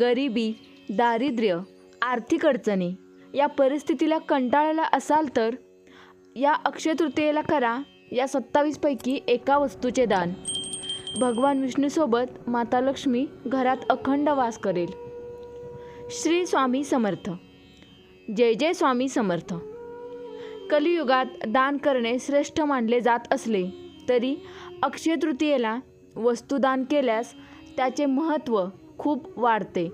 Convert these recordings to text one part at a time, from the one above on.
गरिबी दारिद्र्य आर्थिक अडचणी या परिस्थितीला कंटाळला असाल तर या अक्षय तृतीयेला करा. या सत्तावीसपैकी एका वस्तूचे दान. भगवान विष्णूसोबत माता लक्ष्मी घरात अखंड वास करेल. श्री स्वामी समर्थ. जय जय स्वामी समर्थ. कलियुगात दान करणे श्रेष्ठ मानले जात असले तरी अक्षय तृतीयेला वस्तुदान केल्यास त्याचे महत्त्व खूप वाढते.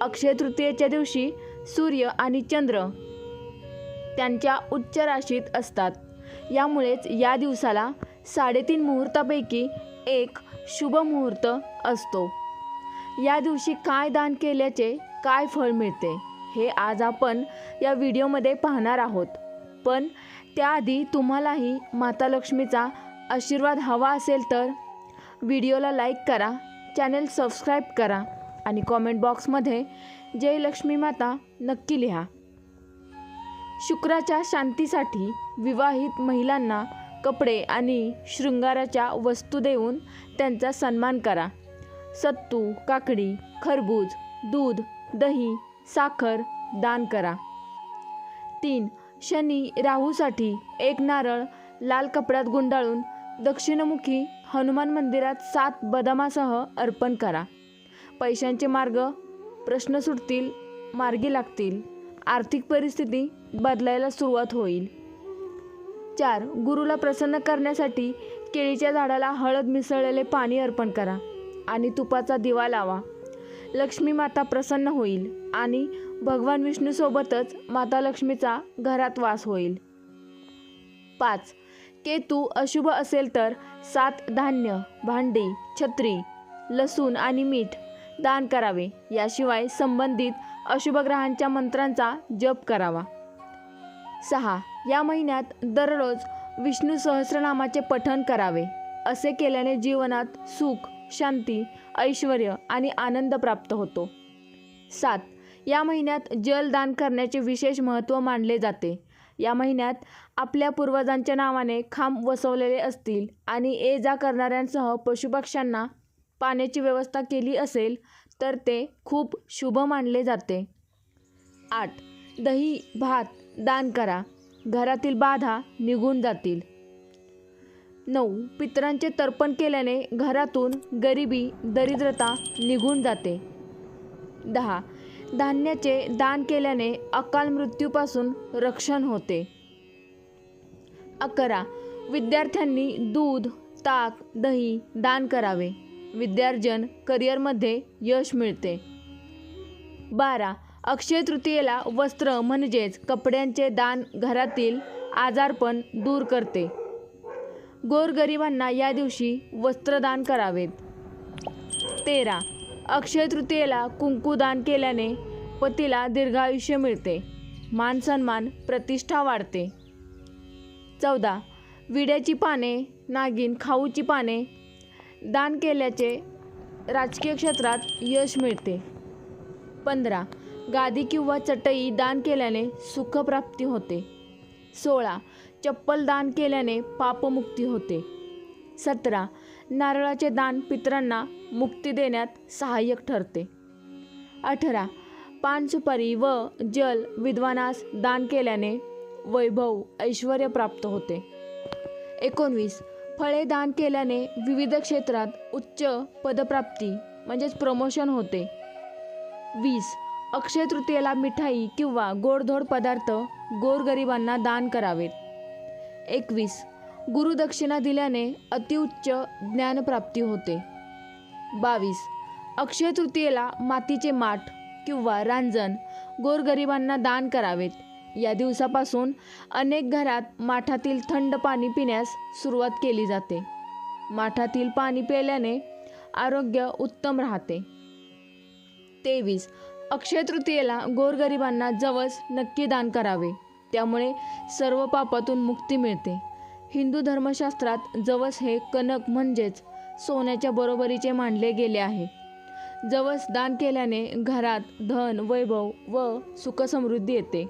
अक्षय तृतीयेच्या दिवशी सूर्य आणि चंद्र त्यांच्या उच्च राशीत असतात. यामुळेच या दिवसाला साडेतीन मुहूर्तापैकी एक शुभ मुहूर्त असतो. या दिवशी काय दान केल्याचे काय फळ मिळते हे आज आपण या व्हिडिओमध्ये पाहणार आहोत. पण त्याआधी तुम्हालाही माता लक्ष्मीचा आशीर्वाद हवा असेल तर व्हिडिओला लाईक करा चॅनल सबस्क्राईब करा आणि कॉमेंट बॉक्समध्ये जय लक्ष्मी माता नक्की लिहा. शुक्राच्या शांतीसाठी विवाहित महिलांना कपडे आणि शृंगाराच्या वस्तू देऊन त्यांचा सन्मान करा. सत्तू काकडी खरबूज दूध दही साखर दान करा. तीन शनी राहूसाठी एक नारळ लाल कपड्यात गुंडाळून दक्षिणमुखी हनुमान मंदिरात सात बदामासह अर्पण करा. पैशांचे मार्ग प्रश्न सुटतील मार्गी लागतील. आर्थिक परिस्थिती बदलायला सुरुवात होईल. चार गुरुला प्रसन्न करण्यासाठी केळीच्या झाडाला हळद मिसळलेले पाणी अर्पण करा आणि तुपाचा दिवा लावा. लक्ष्मी माता प्रसन्न होईल आणि भगवान विष्णूसोबतच माता लक्ष्मीचा घरात वास होईल. पाच केतू अशुभ असेल तर सात धान्य भांडी छत्री लसूण आणि मीठ दान करावे. याशिवाय संबंधित अशुभ ग्रहांच्या मंत्रांचा जप करावा. सहा. या महिन्यात दररोज विष्णू सहस्रनामाचे पठण करावे. असे केल्याने जीवनात सुख शांती ऐश्वर आणि आनंद प्राप्त होतो. सात. या महिन्यात जल दान करण्याचे विशेष महत्त्व मानले जाते. या महिन्यात आपल्या पूर्वजांच्या नावाने खांब वसवलेले असतील आणि ये जा करणाऱ्यांसह पशुपक्ष्यांना पाण्याची व्यवस्था केली असेल तर ते खूप शुभ मानले जाते. आठ. दही भात दान करा. घरातील बाधा निघून जातील. नऊ. पितरांचे तर्पण केल्याने घरातून गरिबी दरिद्रता निघून जाते. दहा. धान्याचे दान केल्याने अकाल मृत्यूपासून रक्षण होते. अकरा. विद्यार्थ्यांनी दूध ताक दही दान करावे. विद्यार्जन करिअरमध्ये यश मिळते. बारा. अक्षय तृतीयेला वस्त्र म्हणजेच कपड्यांचे दान घरातील आजारपण दूर करते. गोरगरिबांना या दिवशी वस्त्रदान करावेत. तेरा. अक्षय तृतीयेला कुंकू दान केल्याने पतीला दीर्घायुष्य मिळते. मान सन्मान प्रतिष्ठा वाढते. चौदा. विड्याची पाने नागिन खाऊची पाने दान केल्याचे राजकीय क्षेत्रात यश मिळते. पंधरा. गादी किंवा चटई दान केल्याने सुखप्राप्ती होते. सोळा. चप्पल दान केल्याने पापमुक्ती होते. सतरा. नारळाचे दान पितरांना मुक्ती देण्यात सहाय्यक ठरते. अठरा. पानसुपारी व जल विद्वानास दान केल्याने वैभव ऐश्वर प्राप्त होते. एकोणवीस. फळे दान केल्याने विविध क्षेत्रात उच्च पदप्राप्ती म्हणजेच प्रमोशन होते. वीस. अक्षय तृतीयेला मिठाई किंवा गोडधोड पदार्थ गोरगरिबांना दान करावेत. एकवीस. गुरुदक्षिणा दिल्याने अतिउच्च ज्ञानप्राप्ती होते. बावीस. अक्षय तृतीयेला मातीचे माठ किंवा रांजण गोरगरिबांना दान करावेत. या दिवसापासून अनेक घरात माठातील थंड पाणी पिण्यास सुरुवात केली जाते. माठातील पाणी प्यायल्याने आरोग्य उत्तम राहते. तेवीस. अक्षय तृतीयेला गोरगरिबांना जवस नक्की दान करावे. त्यामुळे सर्व पापातून मुक्ती मिळते. हिंदू धर्मशास्त्रात जवस हे कनक म्हणजेच सोन्याच्या बरोबरीचे मानले गेले आहे. जवस दान केल्याने घरात धन वैभव व सुखसमृद्धी येते.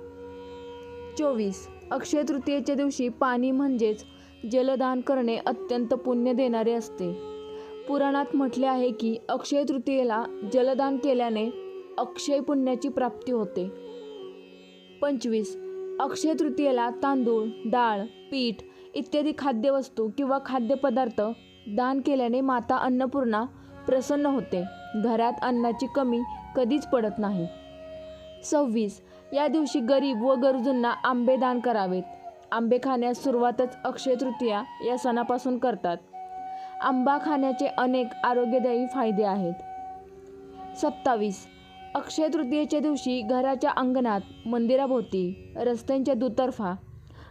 चोवीस. अक्षय तृतीयेच्या दिवशी पाणी म्हणजेच जलदान करणे अत्यंत पुण्य देणारे असते. पुराणात म्हटले आहे की अक्षय तृतीयेला जलदान केल्याने अक्षय पुण्याची प्राप्ती होते. पंचवीस. अक्षय तृतीयेला तांदूळ डाळ पीठ इत्यादी खाद्यवस्तू किंवा खाद्यपदार्थ दान केल्याने माता अन्नपूर्णा प्रसन्न होते. घरात अन्नाची कमी कधीच पडत नाही. सव्वीस. या दिवशी गरीब व गरजूंना आंबे दान करावेत. आंबे खाण्यास सुरुवातच अक्षय तृतीया या सणापासून करतात. आंबा खाण्याचे अनेक आरोग्यदायी फायदे आहेत. सत्तावीस. अक्षय तृतीयेच्या दिवशी घराच्या अंगणात मंदिराभोवती रस्त्यांच्या दुतर्फा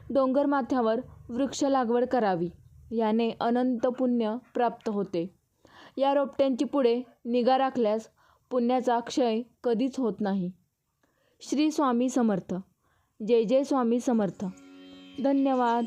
डोंगरमाथ्यावर वृक्ष लागवड करावी. याने अनंत पुण्य प्राप्त होते. या रोपट्यांची पुढे निगा राखल्यास पुण्याचा क्षय कधीच होत नाही. श्री स्वामी समर्थ. जय जय स्वामी समर्थ. धन्यवाद.